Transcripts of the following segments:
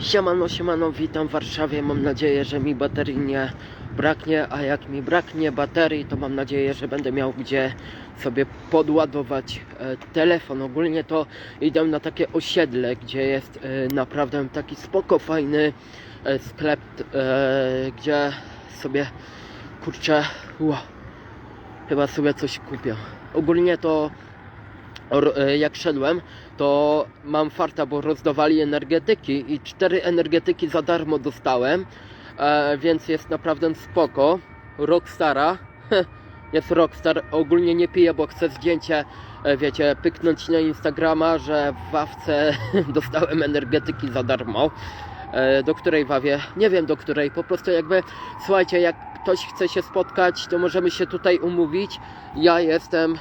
Siemano, siemano, witam w Warszawie. Mam nadzieję, że mi baterii nie braknie, a jak mi braknie baterii, to mam nadzieję, że będę miał gdzie sobie podładować e, telefon. Ogólnie to idę na takie osiedle, gdzie jest e, naprawdę taki spoko, fajny e, sklep, gdzie sobie, kurczę, chyba sobie coś kupię. Ogólnie to jak szedłem, to mam farta, bo rozdawali energetyki i cztery energetyki za darmo dostałem, e, więc jest naprawdę spoko. Rockstara, jest Rockstar, ogólnie nie piję, bo chcę zdjęcie, e, wiecie, pyknąć na Instagrama, że w Wawce dostałem energetyki za darmo. E, do której wawie? Nie wiem do której, po prostu jakby, słuchajcie, jak ktoś chce się spotkać, to możemy się tutaj umówić. Ja jestem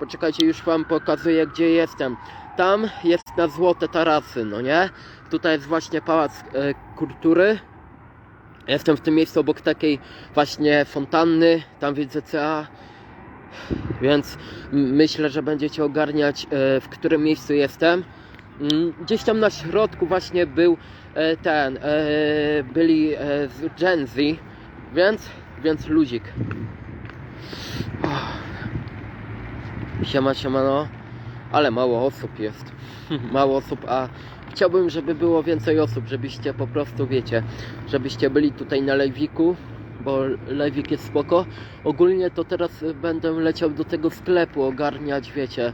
Poczekajcie, już wam pokazuję gdzie jestem. Tam jest na złote tarasy, no nie? Tutaj jest właśnie pałac e, kultury. Jestem w tym miejscu obok takiej właśnie fontanny. Tam widzę CA. Więc myślę, że będziecie ogarniać e, w którym miejscu jestem. Mm, Gdzieś tam na środku właśnie był e, ten, e, byli e, z Gen Z, więc, więc luzik. Siema, siemano. Ale mało osób jest. mało osób, a chciałbym, żeby było więcej osób, żebyście po prostu, wiecie, żebyście byli tutaj na live'iku, bo live'ik jest spoko. Ogólnie to teraz będę leciał do tego sklepu ogarniać, wiecie,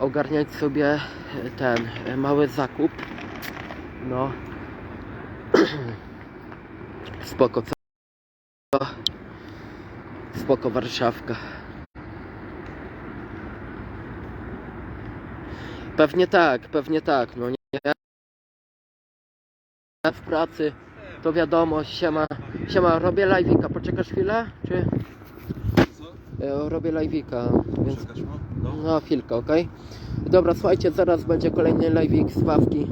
ogarniać sobie ten mały zakup. No. spoko, co? Spoko Warszawka. Pewnie tak, pewnie tak, no nie. W pracy, to wiadomo, siema, siema, robię live'ika, poczekasz chwilę, czy? E, Robię live'ika, więc, no? No. no chwilkę, okej? Dobra, słuchajcie, zaraz będzie kolejny live'ik z Wawki.